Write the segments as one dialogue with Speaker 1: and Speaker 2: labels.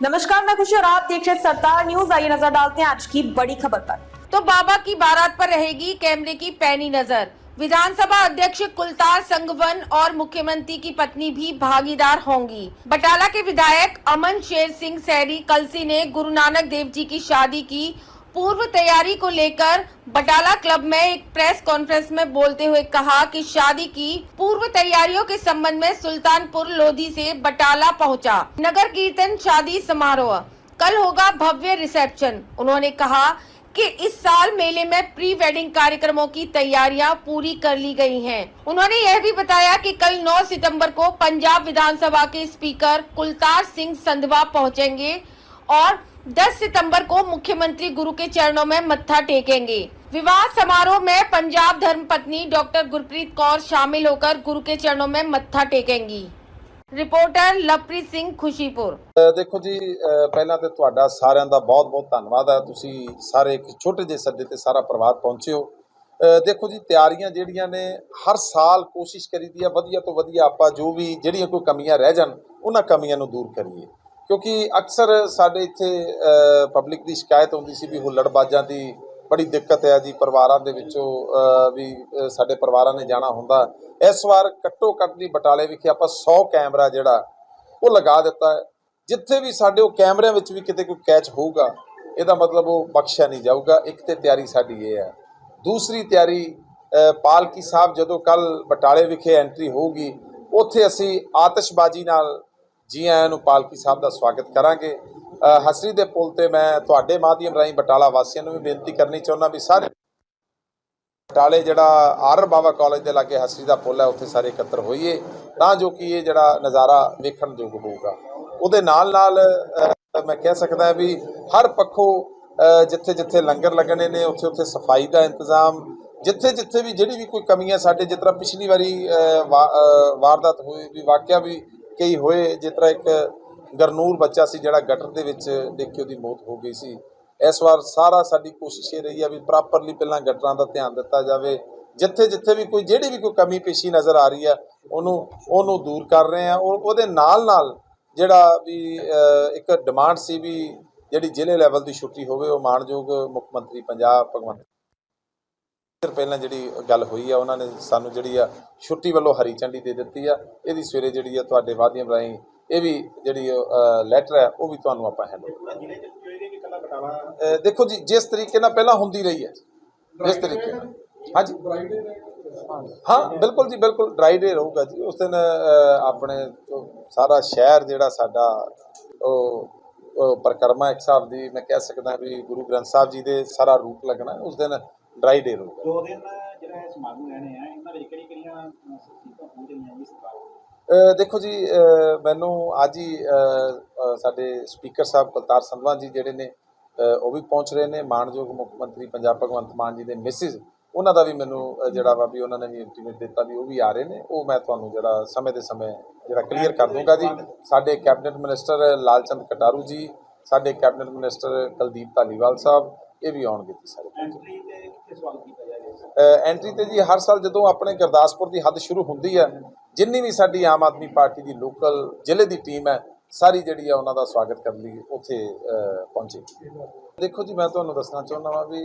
Speaker 1: नमस्कार, मैं खुशी और आप देख रहे सरदार न्यूज़। आइए नज़र डालते हैं आज की बड़ी खबर पर।
Speaker 2: तो बाबा की बारात पर रहेगी कैमरे की पैनी नज़र। विधानसभा अध्यक्ष कुलतार संगवन और मुख्यमंत्री की पत्नी भी भागीदार होंगी। बटाला के विधायक अमन शेर सिंह सैरी कलसी ने गुरु नानक देव जी की शादी की पूर्व तैयारी को लेकर बटाला क्लब में एक प्रेस कॉन्फ्रेंस में बोलते हुए कहा कि शादी की पूर्व तैयारियों के संबंध में सुल्तानपुर लोधी से बटाला पहुँचा। नगर कीर्तन शादी समारोह। कल होगा भव्य रिसेप्शन। उन्होंने कहा कि इस साल मेले में प्री वेडिंग कार्यक्रमों की तैयारियाँ पूरी कर ली गई हैं। उन्होंने यह भी बताया कि कल 9 सितंबर को पंजाब विधानसभा के स्पीकर कुलतार सिंह संधवा पहुँचेंगे और 10 सितंबर को मुख्यमंत्री गुरु के चरणों में मत्था टेकेंगे विवाह समारोह में पंजाब धर्म पत्नी डॉक्टर गुरप्रीत कौर शामिल होकर गुरु के चरणों में मत्था टेकेंगी रिपोर्टर लवप्रीत सिंह खुशीपुर
Speaker 3: ਅ, ਦੇਖੋ ਜੀ ਅ, ਪਹਿਲਾਂ ਤੇ ਤੁਹਾਡਾ ਸਾਰਿਆਂ ਦਾ ਬਹੁਤ-ਬਹੁਤ ਧੰਨਵਾਦ ਹੈ ਤੁਸੀਂ ਸਾਰੇ ਇੱਕ ਛੋਟੇ ਜਿਹੇ ਸੱਦੇ ਤੇ ਸਾਰਾ ਪਰਿਵਾਰ ਪਹੁੰਚੇ ਹੋ ਅ, ਦੇਖੋ ਜੀ ਤਿਆਰੀਆਂ ਜਿਹੜੀਆਂ ਨੇ ਹਰ ਸਾਲ ਕੋਸ਼ਿਸ਼ ਕਰੀਦੀ ਆ ਵਧੀਆ ਤੋਂ ਵਧੀਆ ਆਪਾਂ ਜੋ ਵੀ ਜਿਹੜੀਆਂ ਕੋਈ ਕਮੀਆਂ ਰਹਿ ਜਾਣ ਉਹਨਾਂ ਕਮੀਆਂ ਨੂੰ ਦੂਰ ਕਰੀਏ ਕਿਉਂਕਿ ਅਕਸਰ ਸਾਡੇ ਇੱਥੇ ਪਬਲਿਕ ਦੀ ਸ਼ਿਕਾਇਤ ਹੁੰਦੀ ਸੀ ਵੀ ਹੁੱਲੜਬਾਜ਼ਾਂ ਦੀ ਬੜੀ ਦਿੱਕਤ ਹੈ ਜੀ ਪਰਿਵਾਰਾਂ ਦੇ ਵਿੱਚੋਂ ਵੀ ਸਾਡੇ ਪਰਿਵਾਰਾਂ ਨੇ ਜਾਣਾ ਹੁੰਦਾ। ਇਸ ਵਾਰ ਘੱਟੋ ਘੱਟ ਦੀ ਬਟਾਲੇ ਵਿਖੇ ਆਪਾਂ 100 ਕੈਮਰਾ ਜਿਹੜਾ, ਉਹ ਲਗਾ ਦਿੱਤਾ ਹੈ। ਜਿੱਥੇ ਵੀ ਸਾਡੇ ਉਹ ਕੈਮਰਿਆਂ ਵਿੱਚ ਵੀ ਕਿਤੇ ਕੋਈ ਕੈਚ ਹੋਊਗਾ, ਇਹਦਾ ਮਤਲਬ ਉਹ ਬਖਸ਼ਿਆ ਨਹੀਂ ਜਾਊਗਾ। ਇੱਕ ਤੇ ਤਿਆਰੀ ਸਾਡੀ ਇਹ ਹੈ। ਦੂਸਰੀ ਤਿਆਰੀ ਪਾਲਕੀ ਸਾਹਿਬ ਜਦੋਂ ਕੱਲ ਬਟਾਲੇ ਵਿਖੇ ਐਂਟਰੀ ਹੋਊਗੀ, ਉੱਥੇ ਅਸੀਂ ਆਤਿਸ਼ਬਾਜ਼ੀ ਨਾਲ ਜੀ ਆਇਆਂ ਨੂੰ ਪਾਲਕੀ ਸਾਹਿਬ ਦਾ ਸਵਾਗਤ ਕਰਾਂਗੇ। ਹਸਰੀ ਦੇ ਪੁਲ ਤੇ ਮੈਂ ਤੁਹਾਡੇ ਮਾਧਿਅਮ ਰਾਹੀਂ ਬਟਾਲਾ ਵਾਸੀਆਂ ਨੂੰ ਵੀ ਬੇਨਤੀ ਕਰਨੀ ਚਾਹੁੰਦਾ ਵੀ ਸਾਰੇ ਬਟਾਲੇ ਜਿਹੜਾ ਆਰ ਬਾਬਾ ਕਾਲਜ ਦੇ ਲਾਗੇ ਹਸਰੀ ਦਾ ਪੁਲ ਹੈ, ਉੱਥੇ ਸਾਰੇ ਇਕੱਤਰ ਹੋਈਏ, ਤਾਂ ਜੋ ਕਿ ਇਹ ਜਿਹੜਾ ਨਜ਼ਾਰਾ ਵੇਖਣ ਯੋਗ ਹੋਊਗਾ। ਉਹਦੇ ਨਾਲ ਨਾਲ ਮੈਂ ਕਹਿ ਸਕਦਾ ਵੀ ਹਰ ਪੱਖੋਂ ਜਿੱਥੇ ਜਿੱਥੇ ਲੰਗਰ ਲੱਗਣੇ ਨੇ ਉੱਥੇ ਉੱਥੇ ਸਫ਼ਾਈ ਦਾ ਇੰਤਜ਼ਾਮ ਜਿੱਥੇ ਜਿੱਥੇ ਵੀ ਜਿਹੜੀ ਵੀ ਕੋਈ ਕਮੀ ਹੈ, ਸਾਡੇ ਜਿਸ ਤਰ੍ਹਾਂ ਪਿਛਲੀ ਵਾਰੀ ਵਾ- ਵਾਰਦਾਤ ਹੋਈ ਵੀ ਵਾਕਿਆ ਵੀ ਕਈ ਹੋਏ, ਜਿਸ ਤਰ੍ਹਾਂ ਇੱਕ ਗਰਨੂਰ ਬੱਚਾ ਸੀ ਜਿਹੜਾ ਗਟਰ ਦੇ ਵਿੱਚ ਡਿੱਗ ਕੇ ਉਹਦੀ ਮੌਤ ਹੋ ਗਈ ਸੀ। ਇਸ ਵਾਰ ਸਾਰਾ ਸਾਡੀ ਕੋਸ਼ਿਸ਼ ਇਹ ਰਹੀ ਆ ਵੀ ਪ੍ਰੋਪਰਲੀ ਪਹਿਲਾਂ ਗਟਰਾਂ ਦਾ ਧਿਆਨ ਦਿੱਤਾ ਜਾਵੇ। ਜਿੱਥੇ ਜਿੱਥੇ ਵੀ ਕੋਈ, ਜਿਹੜੀ ਵੀ ਕੋਈ ਕਮੀ ਪੇਸ਼ੀ ਨਜ਼ਰ ਆ ਰਹੀ ਆ, ਉਹਨੂੰ ਉਹਨੂੰ ਦੂਰ ਕਰ ਰਹੇ ਆ। ਔਰ ਉਹਦੇ ਨਾਲ ਨਾਲ ਜਿਹੜਾ ਵੀ ਇੱਕ ਡਿਮਾਂਡ ਸੀ ਵੀ ਜਿਹੜੀ ਜ਼ਿਲ੍ਹੇ ਲੈਵਲ ਦੀ ਛੁੱਟੀ ਹੋਵੇ, ਉਹ ਮਾਣਯੋਗ ਮੁੱਖ ਮੰਤਰੀ ਪੰਜਾਬ ਭਗਵੰਤ ਚਿਰ ਪਹਿਲਾਂ ਜਿਹੜੀ ਗੱਲ ਹੋਈ ਆ ਉਹਨਾਂ ਨੇ ਸਾਨੂੰ ਜਿਹੜੀ ਆ ਛੁੱਟੀ ਵੱਲੋਂ ਹਰੀ ਝੰਡੀ ਦੇ ਦਿੱਤੀ ਆ। ਇਹਦੀ ਸਵੇਰੇ ਜਿਹੜੀ ਆ ਤੁਹਾਡੇ ਮਾਧਿਅਮ ਰਾਹੀਂ ਇਹ ਵੀ ਜਿਹੜੀ ਲੈਟਰ ਹੈ ਉਹ ਵੀ ਤੁਹਾਨੂੰ ਆਪਾਂ ਅਹ ਦੇਖੋ ਜੀ ਜਿਸ ਤਰੀਕੇ ਨਾਲ ਪਹਿਲਾਂ ਹੁੰਦੀ ਰਹੀ ਹੈ ਜਿਸ ਤਰੀਕੇ ਨਾਲ। ਹਾਂਜੀ? ਹਾਂ ਬਿਲਕੁਲ ਜੀ ਬਿਲਕੁਲ ਡਰਾਈ ਡੇ ਰਹੂਗਾ ਜੀ। ਉਸ ਦਿਨ ਆਪਣੇ ਸਾਰਾ ਸ਼ਹਿਰ ਜਿਹੜਾ ਸਾਡਾ ਉਹ ਪਰਿਕਰਮਾ ਇੱਕ ਹਿਸਾਬ ਦੀ ਮੈਂ ਕਹਿ ਸਕਦਾ ਵੀ ਗੁਰੂ ਗ੍ਰੰਥ ਸਾਹਿਬ ਜੀ ਦੇ ਸਾਰਾ ਰੂਪ ਲੱਗਣਾ। ਉਸ ਦਿਨ ਡਰਾਈ ਡੇ ਰਹੂਗਾ
Speaker 4: ਦੋ ਦਿਨ ਜਿਹੜਾ ਇਹ ਸਮਾਗਮ ਰਹਿਣੇ ਆ ਇਹਨਾਂ ਵਿੱਚ ਕਿਹੜੀ ਕਿਹੜੀਆਂ ਸੀਟਾਂ ਪਹੁੰਚ ਰਹੀਆਂ ਜੀ ਸਰਕਾਰ ਨੂੰ?
Speaker 3: ਅ, ਦੇਖੋ ਜੀ ਅ, ਮੈਨੂੰ ਅੱਜ ਹੀ ਅ, ਅ, ਸਾਡੇ ਸਪੀਕਰ ਸਾਹਿਬ ਕੁਲਤਾਰ ਸੰਧਵਾ ਜੀ ਜਿਹੜੇ ਨੇ ਅ, ਉਹ ਵੀ ਪਹੁੰਚ ਰਹੇ ਨੇ। ਮਾਨਯੋਗ ਮੁੱਖ ਮੰਤਰੀ ਪੰਜਾਬ ਭਗਵੰਤ ਮਾਨ ਜੀ ਦੇ ਮਿਸਿਸ ਉਹਨਾਂ ਦਾ ਵੀ ਮੈਨੂੰ ਅ, ਜਿਹੜਾ ਵਾ ਵੀ ਉਹਨਾਂ ਨੇ ਵੀ ਇੰਟੀਮੇਟ ਦਿੱਤਾ ਵੀ ਉਹ ਵੀ ਆ ਰਹੇ ਨੇ। ਉਹ ਮੈਂ ਤੁਹਾਨੂੰ ਜਿਹੜਾ ਸਮੇਂ ਦੇ ਸਮੇਂ ਜਿਹੜਾ ਕਲੀਅਰ ਕਰ ਦੂੰਗਾ ਜੀ। ਸਾਡੇ ਕੈਬਨਿਟ ਮਿਨਿਸਟਰ ਲਾਲਚੰਦ ਕਟਾਰੂ ਜੀ ਸਾਡੇ ਕੈਬਨਿਟ ਮਿਨਿਸਟਰ ਕੁਲਦੀਪ ਧਾਲੀਵਾਲ ਸਾਹਿਬ ਇਹ ਵੀ ਆਉਣਗੇ ਜੀ ਸਾਰੇ।
Speaker 4: ਐਂਟਰੀ
Speaker 3: ਐਂਟਰੀ ਤੇ ਜੀ ਹਰ ਸਾਲ ਜਦੋਂ ਆਪਣੇ ਗੁਰਦਾਸਪੁਰ ਦੀ ਹੱਦ ਸ਼ੁਰੂ ਹੁੰਦੀ ਹੈ ਜਿੰਨੀ ਵੀ ਸਾਡੀ ਆਮ ਆਦਮੀ ਪਾਰਟੀ ਦੀ ਲੋਕਲ ਜ਼ਿਲ੍ਹੇ ਦੀ ਟੀਮ ਹੈ ਸਾਰੀ ਜਿਹੜੀ ਆ ਉਹਨਾਂ ਦਾ ਸਵਾਗਤ ਕਰਨ ਲਈ ਉੱਥੇ ਅ, ਪਹੁੰਚੇ। ਦੇਖੋ ਜੀ ਮੈਂ ਤੁਹਾਨੂੰ ਦੱਸਣਾ ਚਾਹੁੰਦਾ ਵਾਂ ਵੀ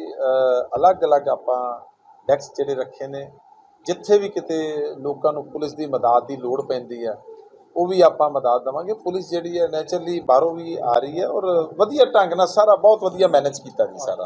Speaker 3: ਅਲੱਗ-ਅਲੱਗ ਆਪਾਂ ਡੈਕਸ ਜਿਹੜੇ ਰੱਖੇ ਨੇ ਜਿੱਥੇ ਵੀ ਕਿਤੇ ਲੋਕਾਂ ਨੂੰ ਪੁਲਿਸ ਦੀ ਮਦਦ ਦੀ ਲੋੜ ਪੈਂਦੀ ਹੈ ਉਹ ਵੀ ਆਪਾਂ ਮਦਦ ਦੇਵਾਂਗੇ। ਪੁਲਿਸ ਜਿਹੜੀ ਹੈ ਨੇਚਰਲੀ ਬਾਹਰੋਂ ਵੀ ਆ ਰਹੀ ਹੈ ਔਰ ਵਧੀਆ ਢੰਗ ਨਾਲ ਸਾਰਾ ਬਹੁਤ ਵਧੀਆ ਮੈਨੇਜ ਕੀਤਾ ਜੀ ਸਾਰਾ।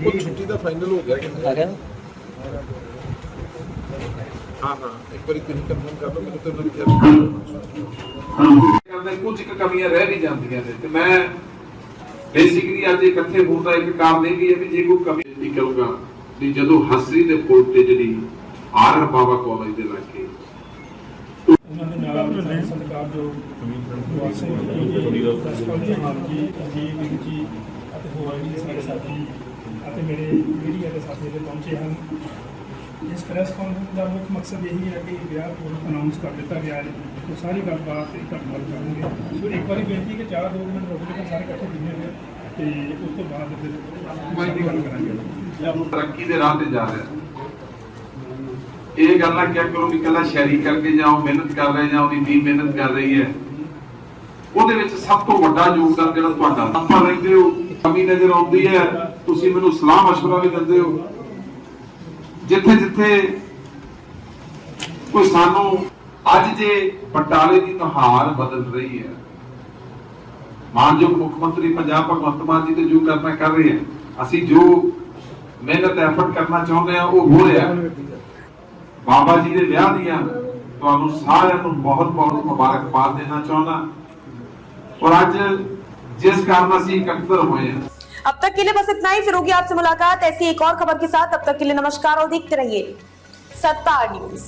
Speaker 5: ਉਹ ਛੁੱਟੀ ਦਾ ਫਾਈਨਲ ਹੋ ਗਿਆ ਕਿ ਹਾਂ ਹਾਂ ਇੱਕ ਵਾਰੀ ਤੁਸੀਂ ਕੰਫਰਮ ਕਰ ਲਓ ਮੈਨੂੰ ਤੇ ਉਹਨਾਂ ਨੇ
Speaker 6: ਕੁਝ ਕੁ ਕਮੀਆਂ ਰਹਿ ਵੀ ਜਾਂਦੀਆਂ ਨੇ। ਤੇ ਮੈਂ ਬੇਸਿਕਲੀ ਅੱਜ ਇਕੱਠੇ ਹੋਣ ਦਾ ਇੱਕ ਕਾਰਨ ਇਹ ਵੀ ਹੈ ਵੀ ਜੇ ਕੋਈ ਕਮੀ ਨਹੀਂ ਕਰੂਗਾ, ਵੀ ਜਦੋਂ ਹਸਰੀ ਦੇ ਪੁਲ ਤੇ ਜਿਹੜੀ ਆਰ ਬਾਬਾ ਕਾਲਜ ਦੇ ਲਾਗੇ
Speaker 7: ਸਤਿਕਾਰਯੋਗ ਜੀ ਹਾਲ ਜੀ ਜੀ ਵੀਰ ਜੀ ਅਤੇ ਹੋਰ ਵੀ ਸਾਡੇ ਸਾਥੀ ਅਤੇ ਮੇਰੇ ਮੀਡੀਆ ਦੇ ਸਾਥੀ ਜਿਹੜੇ ਪਹੁੰਚੇ ਹਨ ਇਸ ਪ੍ਰੈਸ ਕਾਨਫਰੰਸ ਦਾ ਮੁੱਖ ਮਕਸਦ ਇਹੀ ਹੈ ਕਿ ਵਿਆਹ ਨੂੰ ਅਨਾਉਂਸ ਕਰ ਦਿੱਤਾ ਗਿਆ ਹੈ ਉਹ ਸਾਰੀ ਗੱਲਬਾਤ ਇੱਕ ਤੁਹਾਡੇ ਨਾਲ ਕਰਾਂਗੇ ਸੋ ਇੱਕ ਵਾਰੀ ਬੇਨਤੀ ਕਿ ਚਾਰ ਦੋ ਮਿੰਟ ਰੁਕ ਕੇ ਸਾਰੇ ਇਕੱਠੇ ਦਿਨੇ ਹੋਏ ਤੇ ਉਸ ਤੋਂ ਬਾਅਦ ਫਿਰ ਸਾਡੀ ਗੱਲ ਕਰਾਂਗੇ
Speaker 6: ਤਰੱਕੀ ਦੇ ਰਾਹ ਤੇ ਜਾ ਰਿਹਾ। ਇਹ ਗੱਲਾਂ ਕਿਆ ਕਰੋ ਵੀ ਕੱਲਾ ਸ਼ੈਰੀ ਕਰਕੇ ਜਾਓ ਮਿਹਨਤ ਕਰ ਰਹੇ ਜਾਂ ਉਹਦੀ ਟੀਮ ਮਿਹਨਤ ਕਰ ਰਹੀ ਹੈ ਉਹਦੇ ਵਿੱਚ ਸਭ ਤੋਂ ਵੱਡਾ ਯੋਗਦਾਨ ਜਿਹੜਾ ਤੁਹਾਡਾ ਆਪਾਂ ਰਹਿੰਦੇ ਹੋ ਕਮੀ ਨਜ਼ਰ ਆਉਂਦੀ ਹੈ ਤੁਸੀਂ ਮੈਨੂੰ ਸਲਾਹ مشورہ ਵੀ ਦਿੰਦੇ ਹੋ ਜਿੱਥੇ ਜਿੱਥੇ ਕੋਈ ਸਾਨੂੰ ਅੱਜ ਜੇ ਬਟਾਲੇ ਦੀ ਨੁਹਾਰ ਬਦਲ ਰਹੀ ਹੈ ਮਾਨਯੋਗ ਮੁੱਖ ਮੰਤਰੀ ਪੰਜਾਬ ਭਗਵੰਤ ਮਾਨ ਜੀ ਤੇ ਜੋ ਕਰਨਾ ਕਰ ਰਹੇ ਹੈ ਅਸੀਂ ਜੋ ਮਿਹਨਤ ਐਫਰਟ ਕਰਨਾ ਚਾਹੁੰਦੇ ਆ ਉਹ ਹੋ ਰਿਹਾ ਹੈ। ਬਾਬਾ ਜੀ ਦੇ ਵਿਆਹ ਦੀਆਂ ਤੁਹਾਨੂੰ ਸਾਰਿਆਂ ਨੂੰ ਬਹੁਤ ਬਹੁਤ ਮੁਬਾਰਕਬਾਦ ਦੇਣਾ ਚਾਹੁੰਦਾ ਔਰ ਅੱਜ ਜਿਸ ਕਾਰਨ ਅਸੀਂ ਇਕੱਤਰ ਹੋਏ ਹਾਂ
Speaker 1: अब तक के लिए बस इतना ही फिर होगी आपसे मुलाकात ऐसी एक और खबर के साथ अब तक के लिए नमस्कार और देखते रहिए सत्ता न्यूज